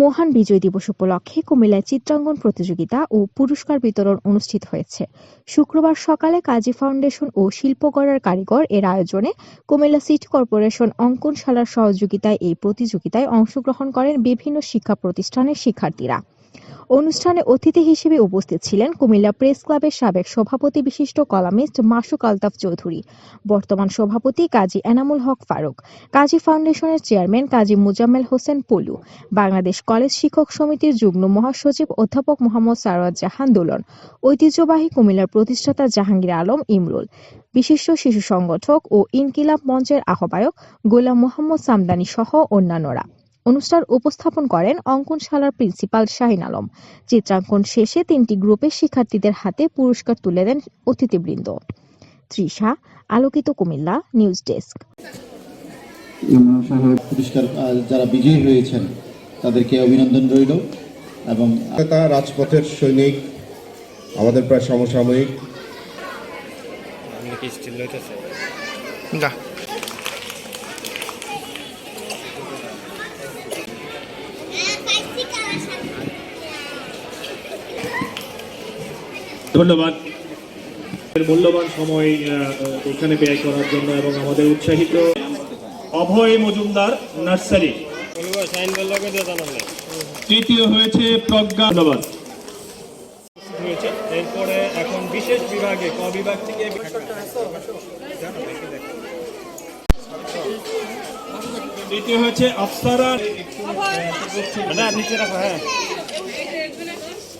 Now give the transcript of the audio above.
মহান বিজয় দিবস উপলক্ষে কুমিল্লায় চিত্রাঙ্গন প্রতিযোগিতা ও পুরস্কার বিতরণ অনুষ্ঠিত হয়েছে। শুক্রবার সকালে কাজী ফাউন্ডেশন ও শিল্পকরার কারিগর এর আয়োজনে কুমিল্লা সিটি কর্পোরেশন অঙ্কনশালার সহযোগিতায় এই প্রতিযোগিতায় অংশগ্রহণ করেন বিভিন্ন শিক্ষা প্রতিষ্ঠানের শিক্ষার্থীরা। অনুষ্ঠানে অতিথি হিসেবে উপস্থিত ছিলেন কুমিল্লা প্রেস ক্লাবের সাবেক সভাপতি বিশিষ্ট কলামিস্ট মাসুক আলতাফ চৌধুরী, বর্তমান সভাপতি কাজী এনামুল হক ফারুক, কাজী ফাউন্ডেশনের চেয়ারম্যান কাজী মুজাম্মেল হোসেন পলু, বাংলাদেশ কলেজ শিক্ষক সমিতির যুগ্ম মহাসচিব অধ্যাপক মোহাম্মদ সারোয়ার জাহান দোলন, ঐতিহ্যবাহী কুমিল্লার প্রতিষ্ঠাতা জাহাঙ্গীর আলম ইমরুল, বিশিষ্ট শিশু সংগঠক ও ইনকিলাব মঞ্চের আহ্বায়ক গোলাম মোহাম্মদ সামদানি সহ অন্যান্যরা। অনুষ্ঠান উপস্থাপন করেন অঙ্কনশালার প্রিন্সিপাল শাহিন আলম। চিত্রাঙ্কন শেষে তিনটি গ্রুপের শিক্ষার্থীদের হাতে পুরস্কার তুলে দেন অতিথিবৃন্দ। তৃষা আলোকিত কুমিল্লা নিউজ ডেস্ক। পুরস্কার যারা বিজয়ী হয়েছেন তাদেরকে অভিনন্দন রইল এবং তা রাজপথের সৈনিক আমাদের প্রায় সমসাময়িক। ধন্যবাদ। মূল্যবান সময় এখানে ব্যয় করার জন্য এবং আমাদের উৎসাহিত অভয় মজুমদার নার্সারি। তৃতীয় হয়েছে প্রজ্ঞা। ধন্যবাদ। এরপরে এখন বিশেষ বিভাগে ক বিভাগ থেকে তৃতীয় হয়েছে আফসারা। নিচে রাখো হ্যাঁ।